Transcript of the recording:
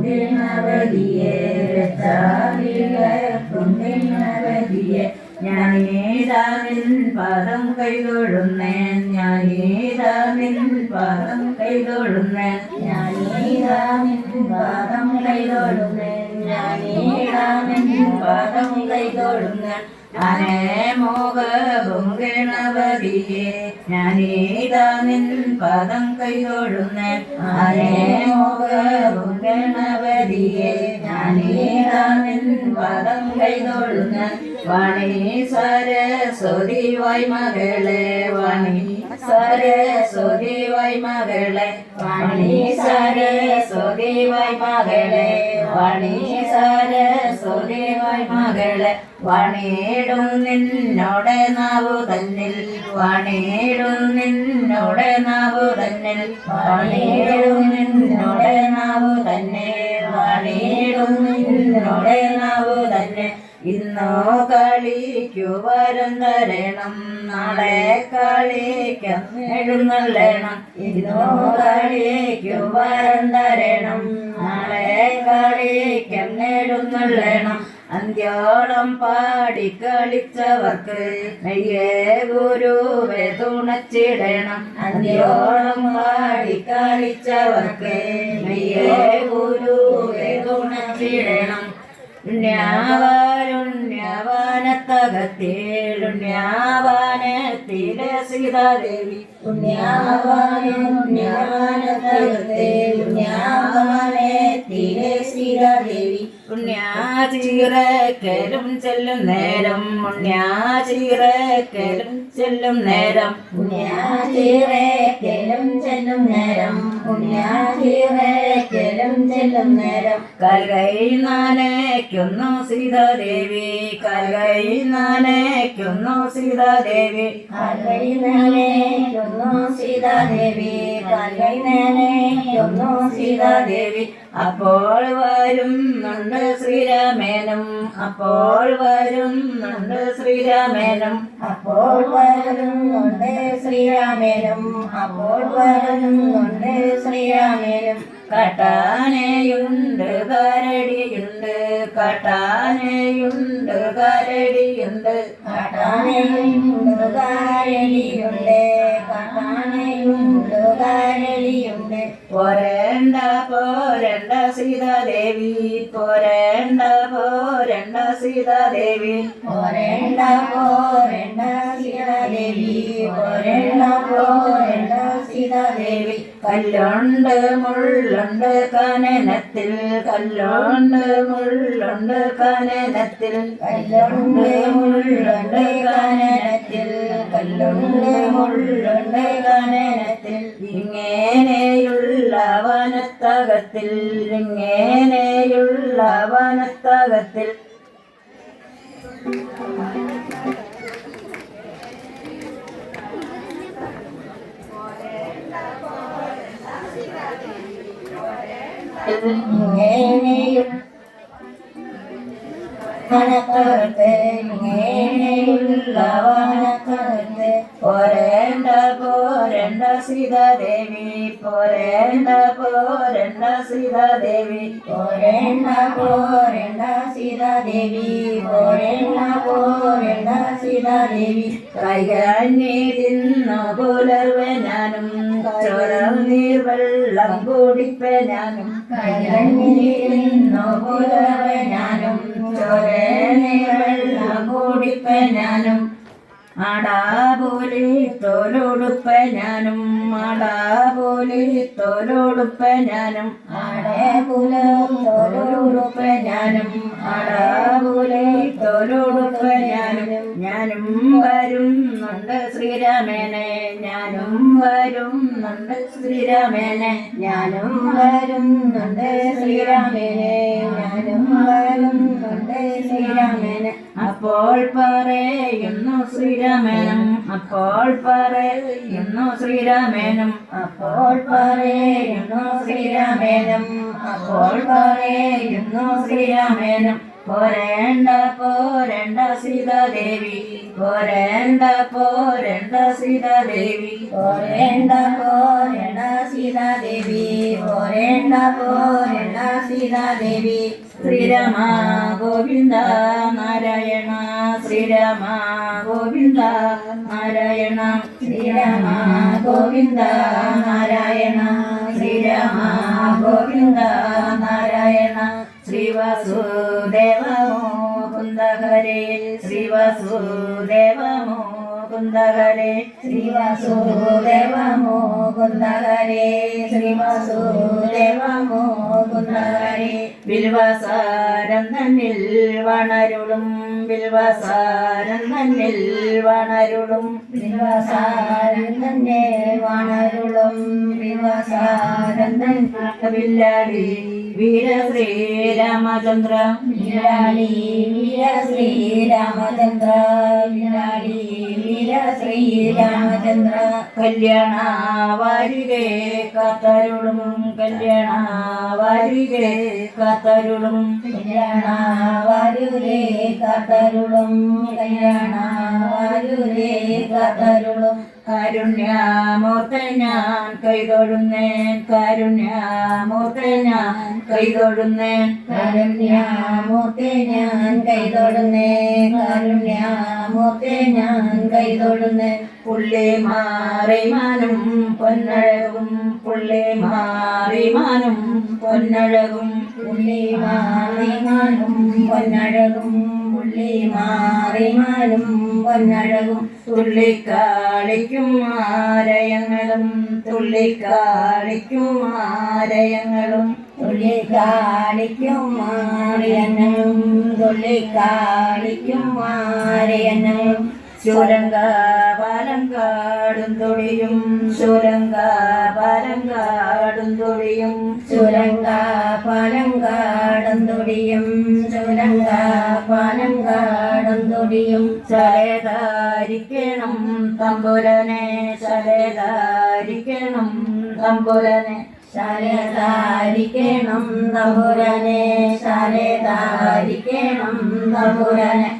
കുണ്ടിനവതിയെ കുണ്ടിനവതിയെ ഞാനീതാ നിൻ പാദം കൈതൊഴുന്നേൻ? ഞാനീതാ നിൻ പാദം കൈതൊഴുന്നേൻ? ഞാനീതാ നിൻ പാദം കൈതൊഴുന്നേൻ? ഞാനീതാ നിൻ പാദം കൈതൊഴുന്നേൻ? അനേ മോഹ ഗണപതിയെ ഞാനീതാ നിൻ പദം കൈതൊഴുന്നേ അനേ മോഹ ഗണപതിയെ. ഞാനീതാ നിൻ പദം കൈതൊഴുന്നേൻ വാണി സരസ്വതി വൈമകളെ വാണി സരസ്വതി വൈമകളെ വാണി സരസ്വതി വൈമകളെ വാണി സരസ്വതി മകളെ വണിയേടും നിന്നോടെ നാവു തന്നിൽ വണിയേടും നിന്നോടെ നാവു തന്നിൽ വണിയേടും നിന്നോടെ നാവു തന്നെ വണിയേടും നിന്നോടെ നാവു തന്നെ. ഇന്നോ കളിക്കു വരുന്നരണം നാളെ കളിക്കാം ഇന്നോ കളിക്കു വരുന്നരണം നാളെ കളിക്കാം അന്ത്യോളം പാടി കളിച്ചവർക്ക് നെയ്യേ ഗുരുവെ തുണച്ചിടണം. അന്ത്യോളം പാടി കളിച്ചവർക്ക് നെയ്യേ ഗുരുവെ തുണച്ചിടണം. ഉണ്യാവാനത്തകത്തേലുണ്യാവാനത്തിലെ സീതാദേവി. ഉണ്യാവാനത്തിലെ സീതാദേവി. ഉണ്യാചീറക്കലും ചെല്ലും നേരം ഉണ്യാചീറക്കലും ചെല്ലും നേരം. ഉണ്യാചീറേക്കലും ചെല്ലും നേരം ഉണ്യാചീറേക്കലും ചെല്ലും നേരം. കൽകൈ നാനയ്ക്കുന്നു സീതാദേവി കൽകൈ നാനയ്ക്കുന്നു സീതാദേവി. കൽകൈ നേനേക്കുന്നു സീതാദേവി കൽകൈ നേനേക്കുന്നു സീതാദേവി. അപ്പോൾ വരും വരുന്നുണ്ട് ശ്രീരാമേനം. അപ്പോൾ വരും വരുന്നുണ്ട് ശ്രീരാമേനം. അപ്പോൾ വരും വരുന്നുണ്ട് ശ്രീരാമേനം. അപ്പോൾ വരും വരുന്നുണ്ട് ശ്രീരാമേനം. കട്ടാനയുണ്ട് കരടിയുണ്ട്. കട്ടാനയുണ്ട് കരടിയുണ്ട്. കട്ടാനയുണ്ട് കാരളിയുണ്ട് കാട്ടാനയുണ്ട് കാരളിയുണ്ട് പോരണ്ട പോരണ്ട സീതാദേവി പോരണ്ട പോരണ്ട സീതാദേവി. പോരണ്ട പോരണ്ട സീതാദേവി പോരണ്ട പോരണ്ട സീതാദേവി. കല്ലുണ്ട് മുള്ളുണ്ട് കനനത്തിൽ കല്ലുണ്ട് മുള്ളുണ്ട് കനനത്തിൽ. കല്ലുണ്ട് മുള്ളുണ്ട് കാനനത്തിൽ. കല്ലുണ്ട് മുള്ളുണ്ട് കാനനത്തിൽ ഇങ്ങനെയുള്ള വനത്തകത്തിൽ ഇങ്ങനെയുള്ള വനത്തകത്തിൽ. ഇങ്ങനെയും സീതാദേവി പോരേണ്ട പോരണ്ട സീതാദേവി പോരേണ്ട പോരണ്ട സീതാദേവി പോരേണ്ട പോരണ്ട സീതാദേവി. പുലർവെ ഞാനും ചോരം നീർ വെള്ളം കുടിപ്പെ ഞാനും കൈകണ്ണിരുന്നു പുലർവെ ഞാനും ചോരേ വെള്ളം കുടിപ്പെ തോലോടുപ്പ തോലോടുപ്പെ ഞാനും ആടാപോലി തോലോടുപ്പ ഞാനും ആടേ പോലെ തോലോടുപ്പ ഞാനും ആടാപോലി തോലോടുപ്പ ഞാനും. ഞാനും വരുന്നുണ്ട് ശ്രീരാമേനെ ഞാനും വരുന്നുണ്ട് ശ്രീരാമേനെ. ഞാനും വരുന്നുണ്ട് ശ്രീരാമേനെ ഞാനും വരുന്നുണ്ട് ശ്രീരാമനെ. അപ്പോൾ പറയുന്നു ശ്രീരാമേനും. അപ്പോൾ പറയുന്നു ശ്രീരാമേനും. അപ്പോൾ പറയുന്നു ശ്രീരാമേനും. അപ്പോൾ പറയുന്നു ശ്രീരാമേനും. പോരേണ്ട പോരേണ്ട സീതാദേവി. പോരേണ്ട പോരേണ്ട സീതാദേവി. പോരേണ്ട പോരേണ്ട സീതാദേവി. പോരേണ്ട പോരേണ്ട സീതാദേവി. ശ്രീരാമ ഗോവിന്ദ നാരായണ ശ്രീരാമ ഗോവിന്ദ നാരായണ ശ്രീരാമ ഗോവിന്ദ നാരായണ ശ്രീരാമ ഗോവിന്ദ നാരായണ. ശ്രീവാസുദേവമോ കുന്ദ ഹരേ. ശ്രീവാസുദേവ മുകുന്ദ ഹരേ ശ്രീവാസുദേവ മുകുന്ദ ഹരേ ശ്രീവാസുദേവ മുകുന്ദ ഹരേ ബിൽവാസാരം വണരുളും ബിൽവാസാരം വണരുളും തന്നെ വാണരുളും വിവാസാരൻ തന്നെ വീര ശ്രീരാമചന്ദ്ര വിരാളി വീര ശ്രീരാമചന്ദ്ര വിരാളി വീര ശ്രീരാമചന്ദ്ര കല്യാണ വാരികേ കത്തരുളും കല്യാണ വാരികേ കത്തരുളും. കല്യാണ വാരുരേ കത്തരുളും കല്യാണ വാരുരേ കാത്തരുളും. കാരുണ്യമൂർത്ത ഞാൻ കൈതൊഴുന്നേൻ കാരുണ്യമൂർത്ത ഞാൻ കൈതൊഴുന്നേൻ കാരുണ്യമൂർത്തെ ഞാൻ കൈതൊടുന്നേ കാരുണ്യമൂർത്തെ ഞാൻ കൈതൊടുന്നേ പുള്ളി മാറിമാനും പൊന്നഴകും പുള്ളി മാറിമാനും പൊന്നഴകും. പുള്ളി മാറിമാനും പൊന്നഴകും. പുള്ളി മാറിമാനും പൊന്നഴകും തുള്ളിക്കാളിക്കും ആരയങ്ങളും തുള്ളിക്കാളിക്കും ആരയങ്ങളും തുള്ളിക്കാളിക്കും മാറിയങ്ങളും തുള്ളിക്കാളിക്കും തുള്ളി കാളിക്കും തൊഴിയും ശൂരങ്കാടും തൊഴിയും ശൂരങ്കാടും തൊടിയും. ശൂരങ്കാടും പാലങ്കാടും തൊടിയും. തൊടിയും. ചലേതാരിക്കണം തമ്പുരനെ ചലേതാരിക്കണം തമ്പുരനെ. ശലേതായിരിക്കണം തമ്പുരനെ ശലേതായിരിക്കണം തമ്പുരനെ.